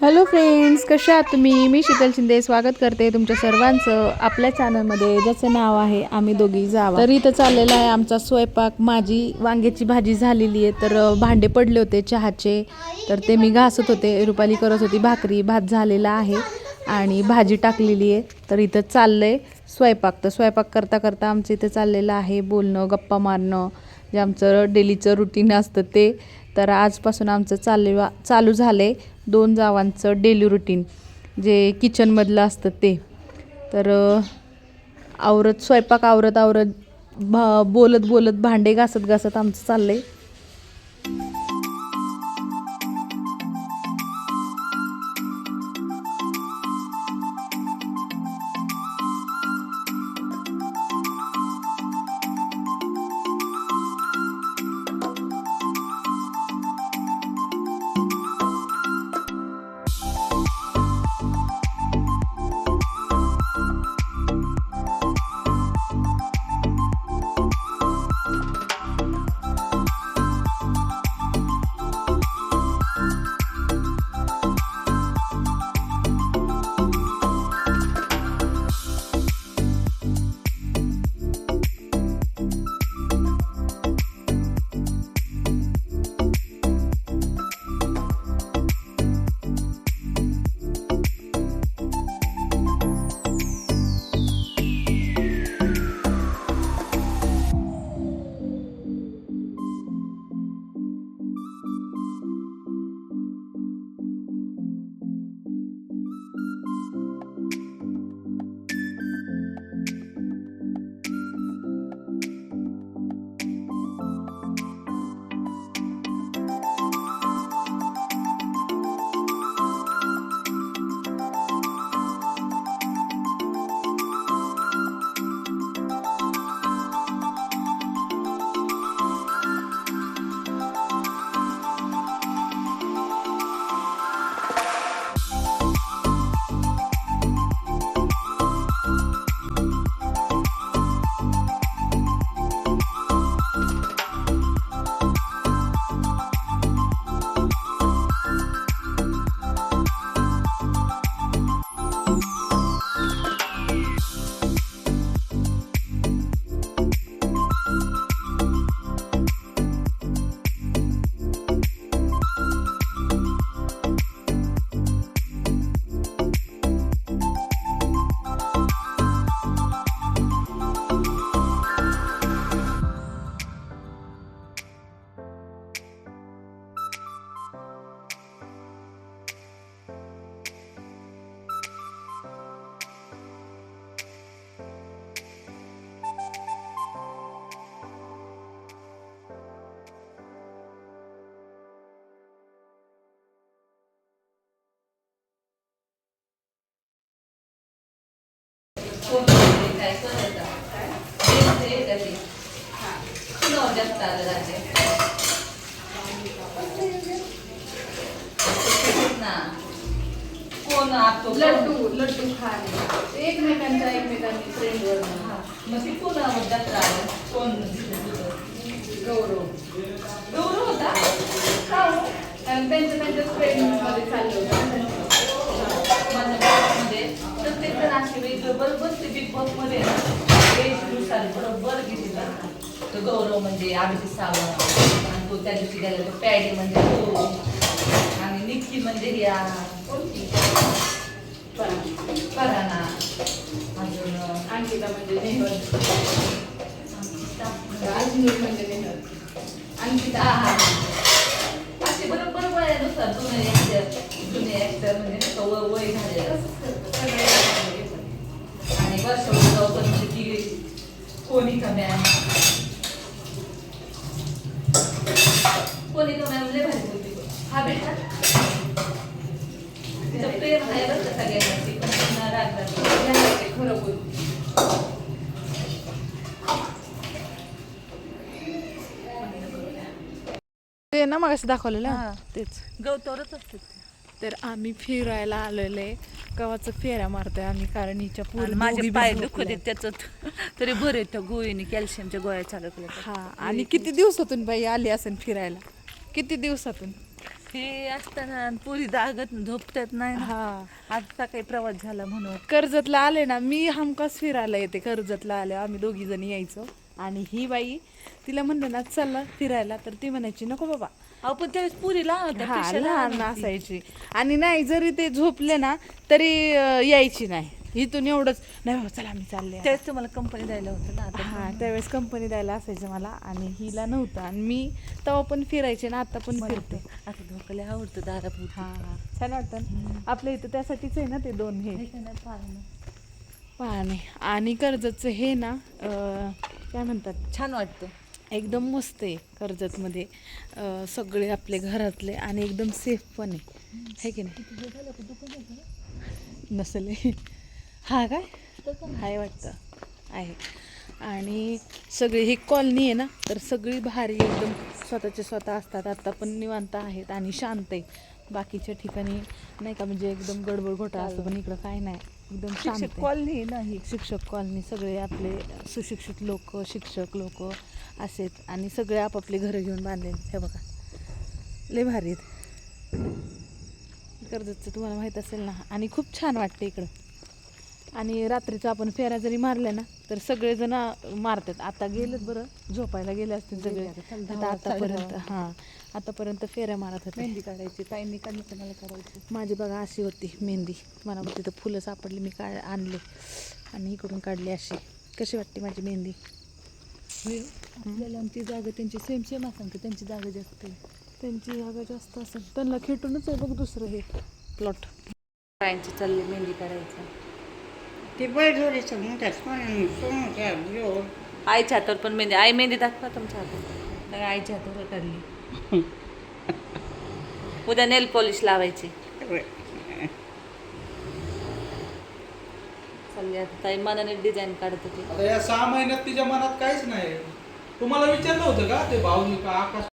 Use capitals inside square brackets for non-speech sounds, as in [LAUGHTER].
Hello friends कशा आहात तुम्ही? मी शीतल शिंदे स्वागत करते तुमच्या सर्वांचं आपल्या चॅनलमध्ये ज्याचं नाव आहे आम्ही दोघी जावा. तर इथं चाललेला आहे आमचा स्वयंपाक. माझी वांग्याची भाजी झालेली आहे. तर भांडे पडले होते चहाचे. तर ते मी घासत होते. रुपाली करत होती भाकरी. भात झालेला आहे आणि भाजी टाकलेली आहे. तर इथं चाललं आहे स्वयंपाक. तर स्वयंपाक करता करता आमचं इथं चाललेलं आहे बोलणं गप्पा मारणं. जे आमचं डेलीचं रुटीन असतं ते. तर आजपासून आमचं चालले चालू झालं आहे दोन जावांचं डेली रुटीन जे किचनमधलं असतं ते. तर आवरत स्वयंपाक आवरत आवरत भा बोलत बोलत भांडे घासत घासत आमचं चाललं आहे कोण आपतो लड्डू लड्डू खाणे. एकमेकांच्या एकमेकांनी फ्रेंडवर मग ती कोण जत्रा कोण गौरव. गौरव होता? का हो? कारण त्यांच्या त्यांच्या फ्रेंडमध्ये चाललं होतं. बरोबर ते बिग बॉसमध्ये वेशनुसार बरोबर घेतला तो गौरव म्हणजे अभिजित सावंत आणि तो त्या दिवशी गेला तो पॅडी म्हणजे तो आणि निक्की म्हणजे आ, कोणती? पराना. अजून अंकिता म्हणजे नेहर अजून म्हणजे नेहर अंकिता. हा. असे बरोबर वयानुसार जुने ऍक्टर जुने ऍक्टर म्हणजे वय झालेलं आणि वर्षावर जाऊ पण म्हणजे ती कोणिका मॅम कोणिका मॅम लय भारी बोलते. हा बेटा तिचं प्रेम आहे बरं का सगळ्यांना ती पण पुन्हा रागतात खरं बोल ते ना मग दाखवलेलं हा. तेच गवतावरच असते तर आम्ही फिरायला आलेलो. आहे कवाचं फेऱ्या मारतोय आम्ही कारण हिच्या आणि पोरी माझे पाय झोपल्या. त्याच तरी बरे त्या गोळीने कॅल्शियमच्या गोळ्या चालू केल्या हा आणि किती दिवसातून बाई आली असेल फिरायला? किती दिवसातून? हे असताना पुरी दागत झोपतात नाही. हा. आज सकाळी प्रवास झाला म्हणून. कर्जतला आले ना मी हमखास फिरायला येते कर्जतला आले आम्ही दोघी जणी यायचो. आणि ही बाई तिला म्हणलं ना चला फिरायला. तर ती म्हणायची नको बाबा. अहो पण त्यावेळेस पुरी लहान. असायची. आणि नाही जरी ते झोपले ना तरी यायची नाही. इथून एवढंच नाही बाबा चला आम्ही चालले आता." त्यावेळेस तुम्हाला कंपनी द्यायला होतं ना हा त्यावेळेस कंपनी द्यायला असायचं मला आणि हिला नव्हतं. आणि मी तेव्हा पण फिरायचे ना आता पण फिरते. आता धोकाले आवडतं दारापूर हा हा. छान वाटतं? आपल्या इथं त्यासाठीच आहे ना ते दोन हे? पाहणे आणि कर्जतचं हे ना काय म्हणतात? छान वाटतं एकदम मस्त आहे कर्जतमध्ये. सगळे आपले घरातले आणि एकदम सेफ पण आहे. है की नाही? नसेल. हा काय? आहे वाटतं. आहे. आणि सगळी ही कॉलनी आहे ना तर सगळी भारी एकदम स्वतःचे स्वतः असतात. आत्ता पण निवांत आहेत आणि शांत आहे. बाकीच्या ठिकाणी नाही का म्हणजे एकदम गडबड घोटा असतो पण इकडं काय नाही. एकदम शांत शिक्षक आहे. कॉलनी नाही शिक्षक कॉलनी सगळे आपले सुशिक्षित लोक शिक्षक लोक असेत आणि सगळे आपापले घरं घेऊन बांधले हे बघा. लय भारी आहेत. कर्जतचं तुम्हाला माहीत असेल ना? आणि खूप छान वाटतं इकडं. आणि रात्रीचं आपण फेऱ्या जरी मारल्या ना तर सगळेजण मारतात. आता गेलेत बरं. झोपायला गेले असतील सगळे. आता आतापर्यंत हां. आतापर्यंत फेऱ्या मारत होते. मेहंदी काढायची. ताईंनी काढली मला करायची? माझी बघा अशी होती मेहंदी. मला तिथं फुलं सापडली मी काढ आणले. आणि इकडून काढली अशी. कशी वाटते माझी मेहंदी? आपल्याला आमची जागा त्यांची सेम सेम असं की त्यांची जागा जास्त त्यांची जागा जास्त असेल. त्यांना खेटूनच आहे बघ दुसरं हे. प्लॉट चालली मेहंदी काढायचं. बैठवलीचं म्हणतात पण आईच्या हातावर पण मेहंदी आई मेहंदी दाखवा तुमच्या हातात. नाही आईच्या हातावर काढली. [LAUGHS] उद्या नेल पॉलिश लावायची. चालली आता ताई मनाने डिझाईन काढत होती. आता या सहा महिन्यात तिच्या मनात काहीच नाही. तुम्हाला विचारलं होतं का ते भाऊजी का आकाश